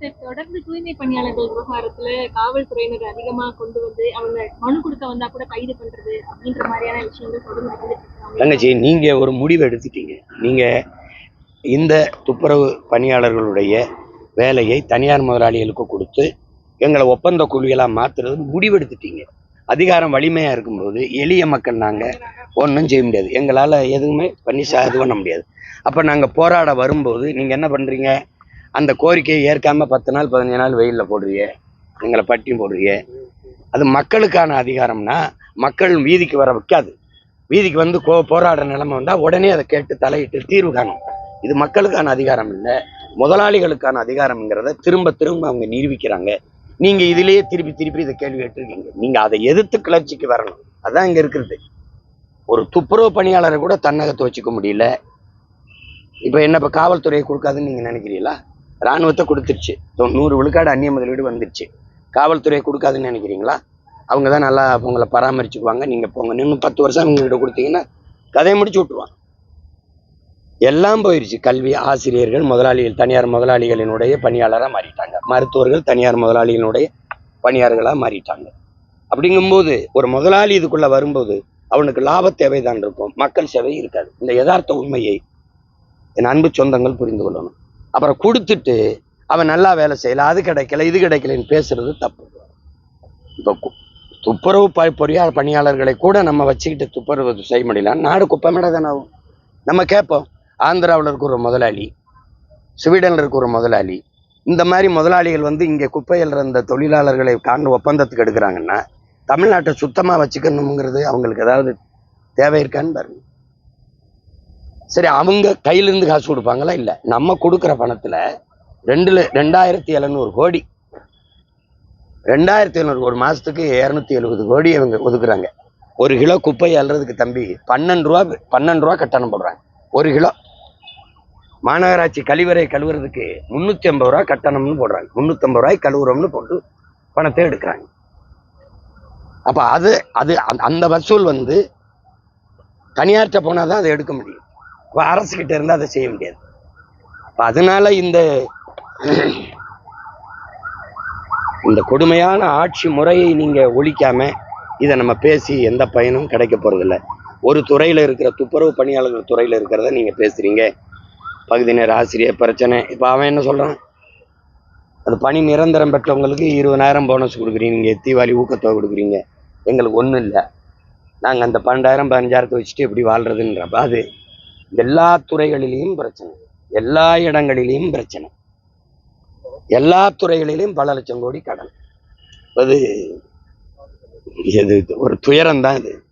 தொடர்ந்து தூய்மை பணியாளர்கள் விவகாரத்துல காவல்துறையினர் அதிகமா கொண்டு வந்து அவங்க மனு கொடுக்க வந்தா கூட கைது பண்றது அப்படின்ற மாதிரியான விஷயங்கள் தொடர்ந்து நடந்துட்டு தங்கச்சி நீங்க ஒரு முடிவு எடுத்துட்டீங்க. நீங்க இந்த துப்புரவு பணியாளர்களுடைய வேலையை தனியார் முதலாளிகளுக்கு கொடுத்து எங்களை ஒப்பந்த கூலிகளாக மாத்துறது முடிவெடுத்துட்டீங்க அதிகாரம் வலிமையாக இருக்கும்போது எளிய மக்கள் நாங்கள் ஒன்றும் செய்ய முடியாது. எங்களால் எதுவுமே பண்ணி சா இது பண்ண முடியாது. அப்போ நாங்கள் போராட வரும்போது நீங்கள் என்ன பண்ணுறீங்க அந்த கோரிக்கையை ஏற்காம பத்து நாள் பதினஞ்சு நாள் வெயிலில் போடுறீங்க எங்களை பட்டியும் போடுறீங்க அது மக்களுக்கான அதிகாரம்னா மக்கள் வீதிக்கு வர வைக்காது. வீதிக்கு வந்து கோ போராடுற நிலைமை வந்தால் உடனே அதை கேட்டு தலையிட்டு தீர்வு காணும். இது மக்களுக்கான அதிகாரம் இல்லை. முதலாளிகளுக்கான அதிகாரம்ங்கிறத திரும்ப திரும்ப அவங்க நிரூபிக்கிறாங்க. நீங்கள் இதிலேயே திருப்பி திருப்பி இதை கேள்வி கேட்டிருக்கீங்க. நீங்கள் அதை எதிர்த்து கிளர்ச்சிக்கு வரணும். அதான் இங்கே இருக்கிறது. ஒரு துப்புரவு பணியாளரை கூட தன்னகத்தை வச்சுக்க முடியல. இப்போ என்ன இப்போ காவல்துறையை கொடுக்காதுன்னு நீங்கள் நினைக்கிறீங்களா? ராணுவத்தை கொடுத்துருச்சு. நூறு விழுக்காடு அந்நிய முதலீடு வந்துருச்சு. காவல்துறையை கொடுக்காதுன்னு நினைக்கிறீங்களா? அவங்க தான் நல்லா உங்களை பராமரிச்சுக்குவாங்க. நீங்க போங்க. இன்னும் பத்து வருஷம் இவங்ககிட்ட கொடுத்தீங்கன்னா கதையை முடிச்சு விட்டுருவாங்க. எல்லாம் போயிடுச்சு கல்வி ஆசிரியர்கள் முதலாளிகள் தனியார் முதலாளிகளினுடைய பணியாளராக மாறிட்டாங்க. மருத்துவர்கள் தனியார் முதலாளிகளுடைய பணியாளர்களாக மாறிட்டாங்க. அப்படிங்கும்போது ஒரு முதலாளி இதுக்குள்ள வரும்போது அவனுக்கு லாப தேவைதான் இருக்கும். மக்கள் சேவை இருக்காது. இந்த யதார்த்த உண்மையை என் அன்பு சொந்தங்கள் புரிந்து கொள்ளணும். அப்புறம் கொடுத்துட்டு அவன் நல்லா வேலை செய்யலை அது கிடைக்கல இது கிடைக்கலன்னு பேசுறது தப்பு. இப்போ துப்புரவு ப பொறியாளர் பணியாளர்களை கூட நம்ம வச்சுக்கிட்டு துப்புரவு செய்ய முடியல நாடு குப்பமேட தானே ஆகும். நம்ம கேட்போம் ஆந்திராவில் இருக்கிற ஒரு முதலாளி ஸ்வீடனில் இருக்கிற ஒரு முதலாளி இந்த மாதிரி முதலாளிகள் வந்து இங்கே குப்பையில் இருந்த தொழிலாளர்களை காண்டு ஒப்பந்தத்துக்கு எடுக்கிறாங்கன்னா தமிழ்நாட்டை சுத்தமாக வச்சுக்கணுங்கிறது அவங்களுக்கு ஏதாவது தேவை இருக்கான்னு பாருங்க. சரி அவங்க கையிலேருந்து காசு கொடுப்பாங்களா? இல்லை. நம்ம கொடுக்குற பணத்தில் ரெண்டுல ரெண்டாயிரத்தி எழுநூறு கோடி. ரெண்டாயிரத்தி எழுநூறு ஒரு மாதத்துக்கு இரநூத்தி எழுபது கோடி அவங்க ஒதுக்குறாங்க. ஒரு கிலோ குப்பை அல்றதுக்கு தம்பி பன்னெண்டு ரூபா பன்னெண்டு ரூபா கட்டணம் போடுறாங்க. ஒரு கிலோ. மாநகராட்சி கழிவறை கழுவுறதுக்கு முந்நூற்றி ஐம்பது ரூபா கட்டணம்னு போடுறாங்க. முந்நூற்றம்பது ரூபாய் கழுவுறோம்னு போட்டு பணத்தை எடுக்கிறாங்க. அப்போ அது அது அந்த- அந்த வசூல் வந்து தனியார்கிட்ட போனால் தான் அதை எடுக்க முடியும். அரசுக்கிட்ட இருந்தால் அதை செய்ய முடியாது. அப்போ அதனால இந்த இந்த கொடுமையான ஆட்சி முறையை நீங்கள் ஒழிக்காம இதை நம்ம பேசி எந்த பயனும் கிடைக்க போகிறதில்ல ஒரு துறையில் இருக்கிற துப்புரவு பணியாளர்கள் துறையில் இருக்கிறத நீங்கள் பேசுகிறீங்க பகுதி நேர ஆசிரியர் பிரச்சனை. இப்போ அவன் என்ன சொல்கிறான் அது பணி நிரந்தரம் பெற்றவங்களுக்கு இருபதாயிரம் போனஸ் கொடுக்குறீங்க. நீங்கள் தீபாவளி ஊக்கத்தொகை கொடுக்குறீங்க. எங்களுக்கு ஒன்றும் இல்லை. நாங்கள் அந்த பன்னெண்டாயிரம் பதினஞ்சாயிரத்தை வச்சுட்டு எப்படி வாழ்கிறதுன்றப்ப அது எல்லா துறைகளிலையும் பிரச்சனை. எல்லா இடங்களிலையும் பிரச்சனை. எல்லா துறைகளிலும் பல லட்சம் கோடி கடன். அது எது ஒரு துயரம் தான் இது